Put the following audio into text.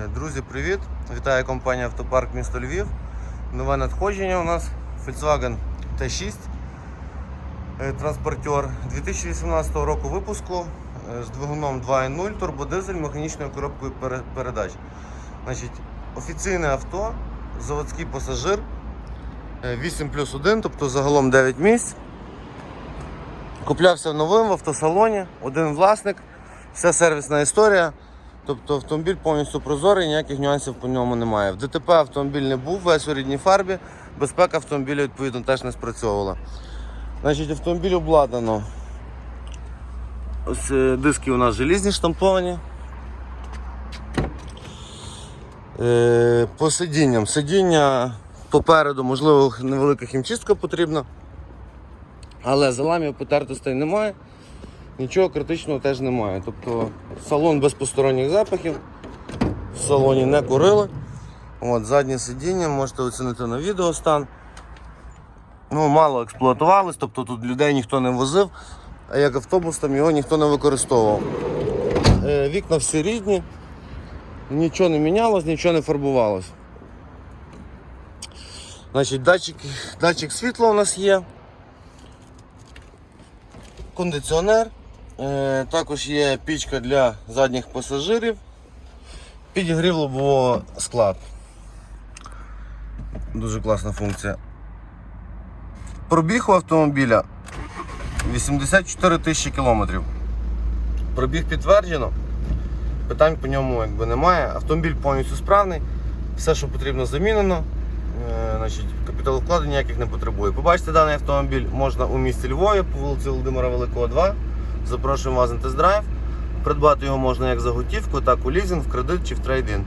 Е, Друзі, привіт! Вітаю компанія Автопарк місто Львів. Нове надходження у нас Volkswagen T6 е, транспортер 2018 року випуску е, з двигуном 2.0 турбодизель механічною коробкою передач. Значить, офіційне авто, заводський пасажир е, 8 плюс 1, тобто загалом 9 місць. Куплявся новим в автосалоні, один власник, вся сервісна історія. Тобто автомобіль повністю прозорий, ніяких нюансів по ньому немає. В ДТП автомобіль не був, весь у рідній фарбі, безпека автомобіля відповідно теж не спрацьовувала. Значить, автомобіль обладнано. Ось е, диски у нас желізні штамповані. Е, По сидінням. Сидіння попереду, можливо, невелика хімчистка потрібна. Але заламів потертостей немає. Нічого критичного теж немає. Тобто салон без посторонніх запахів. В салоні не курили. От, заднє сидіння можете оцінити на відео стан. Ну, мало експлуатувалось, тобто тут людей ніхто не возив, а як автобус там його ніхто не використовував. Е, вікна всі рідні, нічого не мінялось, нічого не фарбувалось. Значить, датчик, датчик світла у нас є кондиціонер. Е, також є пічка для задніх пасажирів. Підігрів лобового скла. Дуже класна функція. Пробіг у автомобіля 84 тисячі кілометрів. Пробіг підтверджено. Питань по ньому якби немає. Автомобіль повністю справний. Все, що потрібно, замінено. Е, Значить, капіталовкладень ніяких не потребує. Побачити даний автомобіль можна у місті Львові по вулиці Володимира Великого, 2. Запрошуємо вас на тест-драйв. Придбати його можна як за готівку, так у лізинг, в кредит чи в трейдин.